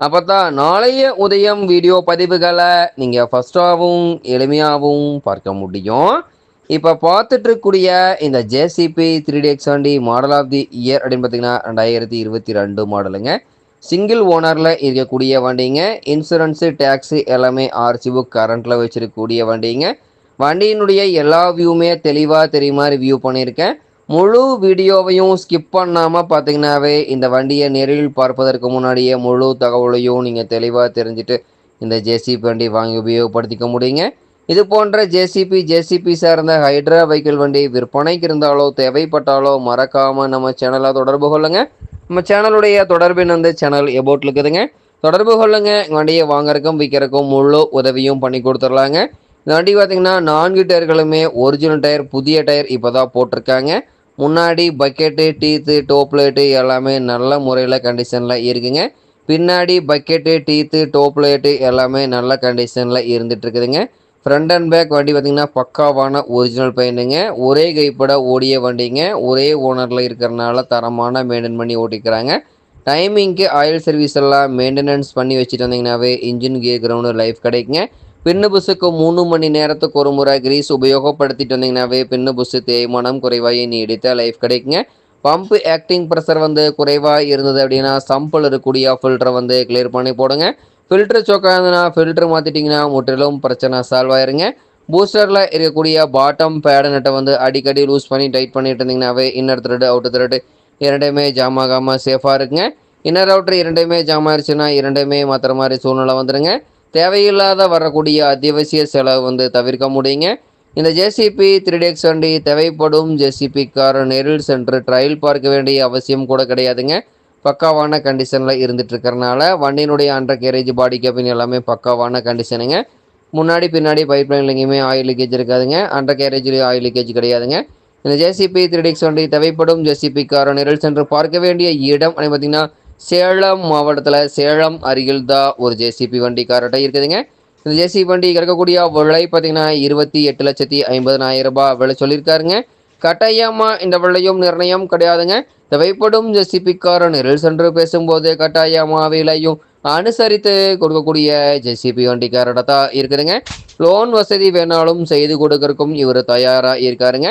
அப்போ தான் நாளைய உதயம் வீடியோ பதிவுகளை நீங்கள் ஃபஸ்ட்டாகவும் எளிமையாகவும் பார்க்க முடியும். இப்போ பார்த்துட்டு இருக்கக்கூடிய இந்த ஜேசிபி த்ரீ டி எக்ஸ் வண்டி மாடல் ஆஃப் தி இயர் அப்படின்னு பார்த்தீங்கன்னா ரெண்டாயிரத்தி இருபத்தி ரெண்டு மாடலுங்க. சிங்கிள் ஓனரில் இருக்கக்கூடிய வண்டிங்க. இன்சூரன்ஸு டேக்ஸு எல்லாமே ஆர்சி புக் கரண்ட்டில் வச்சிருக்கக்கூடிய வண்டிங்க. வண்டியினுடைய எல்லா வியூவுமே தெளிவாக தெரியுமாறு வியூ பண்ணியிருக்கேன். முழு வீடியோவையும் ஸ்கிப் பண்ணாமல் பார்த்தீங்கன்னாவே இந்த வண்டியை நேரில் பார்ப்பதற்கு முன்னாடியே முழு தகவலையும் நீங்கள் தெளிவாக தெரிஞ்சுட்டு இந்த ஜேசிபி வண்டி வாங்கி உபயோகப்படுத்திக்க முடியுங்க. இது போன்ற ஜேசிபி ஜேசிபி சார்ந்த ஹைட்ரா வெஹிக்கிள் வண்டி விற்பனைக்கு இருந்தாலோ தேவைப்பட்டாலோ மறக்காமல் நம்ம சேனலை தொடர்பு கொள்ளுங்க. நம்ம சேனலுடைய தொடர்பின் வந்து சேனல் எபோட் இருக்குதுங்க. தொடர்பு கொள்ளுங்க. வண்டியை வாங்கறக்கும் விற்கிறக்கும் முழு உதவியும் பண்ணி கொடுத்துர்லாங்க இந்த வண்டி பார்த்தீங்கன்னா நான்கு டயர்களுமே ஒரிஜினல் டயர் புதிய டயர் இப்போ தான் போட்டிருக்காங்க. முன்னாடி பக்கெட்டு டீத்து டோப்லேட்டு எல்லாமே நல்ல முறையில் கண்டிஷனில் இருக்குங்க. பின்னாடி பக்கெட்டு டீத்து டோப்லேட்டு எல்லாமே நல்ல கண்டிஷனில் இருந்துகிட்ருக்குதுங்க ஃப்ரண்ட் அண்ட் பேக் வண்டி பார்த்திங்கன்னா பக்காவான ஒரிஜினல் பெயிண்ட்டுங்க ஒரே கைப்பட ஓடிய வண்டிங்க. ஒரே ஓனரில் இருக்கிறனால தரமான மெயின்டைன் பண்ணி ஓட்டிக்கிறாங்க. டைமிங்க்கு ஆயில் சர்வீஸ் எல்லாம் மெயின்டெனன்ஸ் பண்ணி வச்சுட்டு வந்தீங்கன்னாவே இன்ஜின் கியர் கிரவுண்டு லைஃப் கிடைக்குங்க. பின்னு மூணு மணி நேரத்துக்கு ஒரு முறை கிரீஸ் உபயோகப்படுத்திட்டு வந்தீங்கன்னாவே பின்னு புஸ்ஸு தேய்மானம் குறைவாக நீடித்த லைஃப் கிடைக்குங்க. பம்ப் ஆக்டிங் ப்ரெஷர் வந்து குறைவாக இருந்தது அப்படின்னா சம்பிள் இருக்கக்கூடிய ஃபில்டரை வந்து கிளியர் பண்ணி போடுங்க. ஃபில்டர் சோக்கா இருந்ததுன்னா ஃபில்டர் மாற்றிட்டிங்கன்னா முற்றிலும் பிரச்சனை சால்வ் ஆயிருங்க. பூஸ்டரில் இருக்கக்கூடிய பாட்டம் பேடு நட்டை வந்து அடிக்கடி லூஸ் பண்ணி டைட் பண்ணிட்டு இருந்தீங்கன்னாவே இன்னர் த்ரெட் அவுட் த்ரெட் இரண்டையுமே ஜாம் ஆகாமல் சேஃபாக இருக்குங்க. இன்னர் அவுட்ரு இரண்டையுமே ஜாம் ஆயிடுச்சுன்னா இரண்டையுமே மாற்றுற மாதிரி சூழ்நிலை வந்துடுங்க தேவையில்லாத வரக்கூடிய அத்தியாவசிய செலவு வந்து தவிர்க்க முடியுங்க. இந்த ஜேசிபி த்ரீ டேக்ஸ் வண்டி தேவைப்படும் ஜேசிபி கார் நேரில் சென்று ட்ரையல் பார்க்க வேண்டிய அவசியம் கூட கிடையாதுங்க. பக்காவான கண்டிஷனில் இருந்துட்டு இருக்கிறனால வண்டியினுடைய அண்டர் கேரேஜ் பாடி கேபின் எல்லாமே பக்காவான கண்டிஷனுங்க முன்னாடி பின்னாடி பைப் லைன் எங்கேயுமே ஆயில் லீக்கேஜ் இருக்காதுங்க அண்டர் கேரேஜ்லேயும் ஆயில் லீக்கேஜ் கிடையாதுங்க. இந்த ஜேசிபி த்ரீ டேக்ஸ் வண்டி தேவைப்படும் ஜேசிபி கார் நேரில் சென்று பார்க்க வேண்டிய இடம் பார்த்தீங்கன்னா சேலம் மாவட்டத்தில் சேலம் அருகில் தான் ஒரு ஜேசிபி வண்டி கார்ட்டை இருக்குதுங்க. இந்த ஜேசிபி வண்டி இருக்கக்கூடிய விலை பார்த்தீங்கன்னா இருபத்தி எட்டு லட்சத்தி ஐம்பதனாயிரம் ரூபாய் விலை சொல்லியிருக்காருங்க. கட்டாயமாக இந்த விலையும் நிர்ணயம் கிடையாதுங்க. தேவைப்படும் ஜேசிபி கார நிரல் சென்று பேசும்போது கட்டாயமாக விலையும் அனுசரித்து கொடுக்கக்கூடிய ஜேசிபி வண்டிக்காரட தான் இருக்குதுங்க. லோன் வசதி வேணாலும் செய்து கொடுக்கறக்கும் இவர் தயாராக இருக்காருங்க.